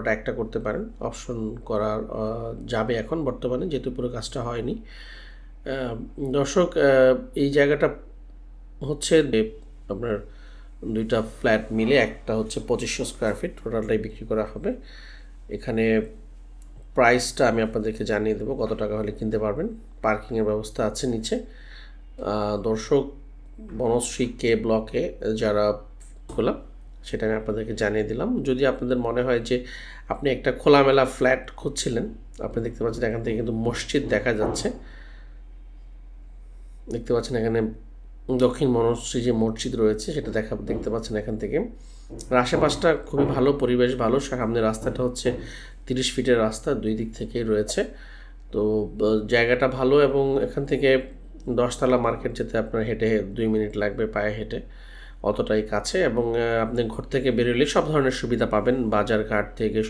ওটা একটা করতে পারেন। অপশন আহ, যাবে এখন বর্তমানে যেহেতু পুরো কাজটা হয়নি। দর্শক এই জায়গাটা হচ্ছে আপনার দুইটা ফ্ল্যাট মিলে একটা হচ্ছে পঁচিশশো স্কোয়ার ফিট টোটালটাই বিক্রি করা হবে। এখানে প্রাইসটা আমি আপনাদেরকে জানিয়ে দেবো কত টাকা হলে কিনতে পারবেন। পার্কিংয়ের ব্যবস্থা আছে নিচে। দর্শক বনশ্রী কে ব্লকে যারা খোলা সেটা আমি আপনাদেরকে জানিয়ে দিলাম। যদি আপনাদের মনে হয় যে আপনি একটা খোলামেলা ফ্ল্যাট খুঁজছিলেন, আপনি দেখতে পাচ্ছেন এখান থেকে কিন্তু মসজিদ দেখা যাচ্ছে। দেখতে পাচ্ছেন এখানে দক্ষিণ মনশ্রী যে মসজিদ রয়েছে, সেটা দেখা, দেখতে পাচ্ছেন এখান থেকে। আশেপাশটা খুবই ভালো পরিবেশ, ভালো। সামনে রাস্তাটা হচ্ছে তিরিশ ফিটের রাস্তা, দুই দিক থেকেই রয়েছে। তো জায়গাটা ভালো এবং এখান থেকে দশতলা মার্কেট যেতে আপনার হেঁটে দুই মিনিট লাগবে পায়ে হেঁটে। অতটাই কাছে এবং আপনি ঘর থেকে বেরোলে সব ধরনের সুবিধা পাবেন। বাজার ঘাট থেকে